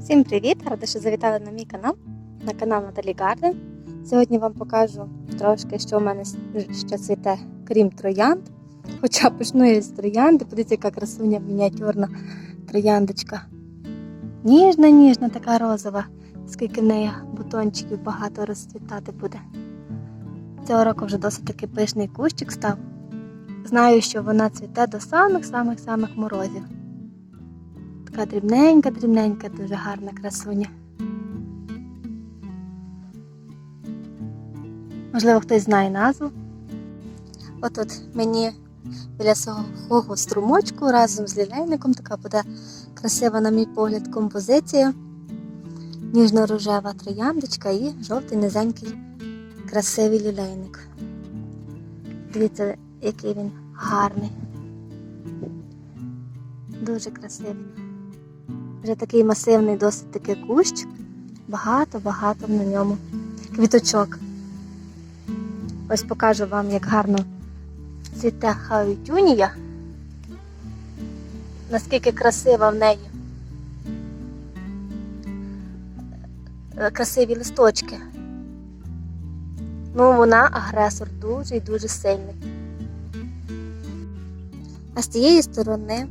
Всім привіт! Рада, що завітали на мій канал, на канал Наталі Гарден. Сьогодні вам покажу трошки, що в мене ще цвіте, крім троянд. Хоча почну я з троянди. Подивіться, яка красуня мініатюрна трояндочка. Ніжна, ніжна, така розова, скільки в неї бутончиків багато розцвітати буде. Цього року вже досить таки пишний кущик став. Знаю, що вона цвіте до самих-самих-самих морозів. Така дрібненька, дрібненька, дуже гарна красуня. Можливо, хтось знає назву. Отут мені біля свого струмочку разом з лілейником така буде красива, на мій погляд, композиція. Ніжно-рожева трояндочка і жовтий низенький красивий лілейник. Дивіться, який він гарний. Дуже красивий. Вже такий масивний, досить таки кущ. Багато-багато на ньому квіточок. Ось покажу вам, як гарно цвіте хавітюнія. Наскільки красива в неї. е, Красиві листочки. Ну, вона агресор дуже і дуже сильний. А з цієї сторони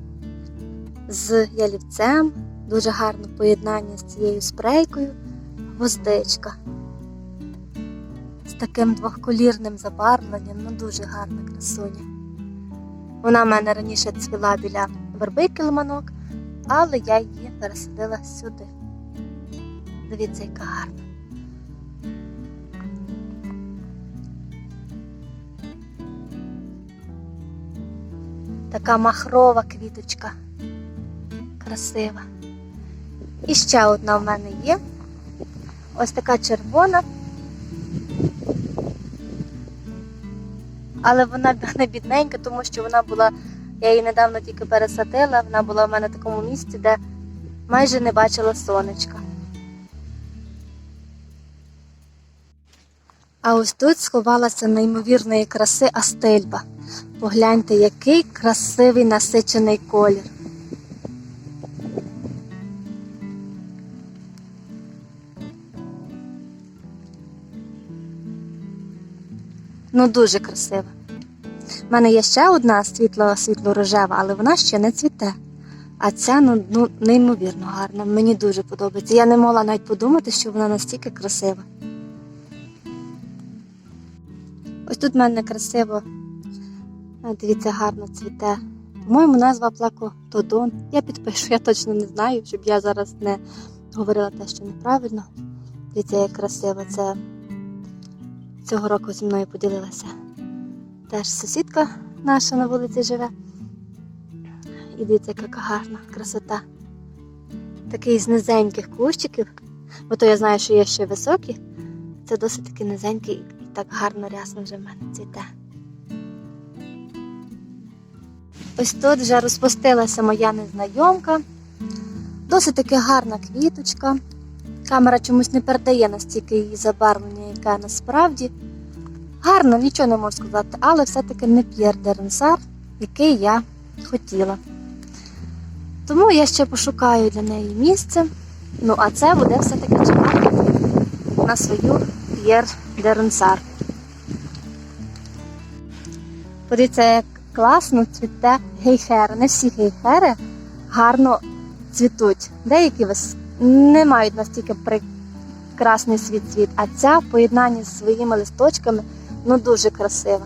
з ялівцем, дуже гарне поєднання з цією спрейкою, гвоздичка. З таким двохколірним забарвленням, ну дуже гарна красуня. Вона в мене раніше цвіла біля верби килиманок, але я її пересадила сюди. Дивіться, яка гарна. Така махрова квіточка. Красива. І ще одна в мене є. Ось така червона. Але вона не бідненька, тому що вона була, я її недавно тільки пересадила, вона була в мене в такому місці, де майже не бачила сонечка. А ось тут сховалася неймовірної краси Астельба. Погляньте, який красивий насичений колір. Ну, дуже красива. У мене є ще одна світло світло рожева, але вона ще не цвіте. А ця ну, ну, неймовірно гарна. Мені дуже подобається. Я не могла навіть подумати, що вона настільки красива. Ось тут в мене красиво, дивіться, гарно цвіте. По-моєму, назва плакотодон. Я підпишу, я точно не знаю, щоб я зараз не говорила те, що неправильно. Дивіться, як красиво це цього року зі мною поділилася. Теж сусідка наша на вулиці живе. І дивіться, яка гарна красота. Такий з низеньких кущиків, бо то я знаю, що є ще високі. Це досить таки низенький і так гарно рясно вже в мене цвіте. Ось тут вже розпустилася моя незнайомка. Досить таки гарна квіточка. Камера чомусь не передає настільки її забарвлення, яке насправді. Гарно, нічого не можу сказати, але все-таки не П'єр де Ренсар, який я хотіла. Тому я ще пошукаю для неї місце. Ну, а це буде все-таки чекати на свою П'єр де Ренсар. Подивіться, як класно цвіте гейхера. Не всі гейхери гарно цвітуть. Деякі вис- не мають настільки прекрасний світ цвіт, а ця в поєднанні з своїми листочками ну дуже красива.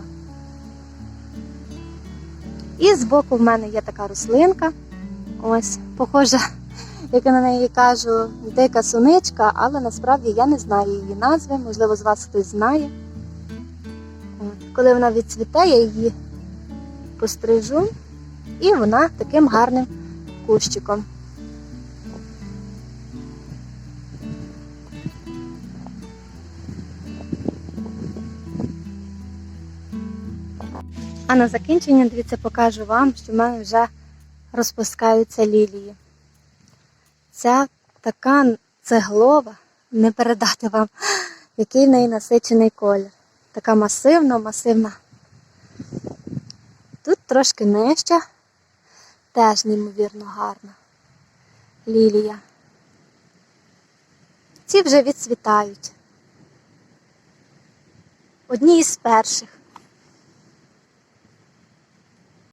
І збоку в мене є така рослинка. Ось, похожа, як я на неї кажу, дика суничка, але насправді я не знаю її назви, можливо, з вас хтось знає. Коли вона відцвіте, я її пострижу, і вона таким гарним кущиком. А на закінчення, дивіться, покажу вам, що в мене вже розпускаються лілії. Ця така цеглова, не передати вам, який в неї насичений колір. Така масивна, масивна. Тут трошки нижча, теж неймовірно гарна лілія. ці вже відцвітають. Одні із перших.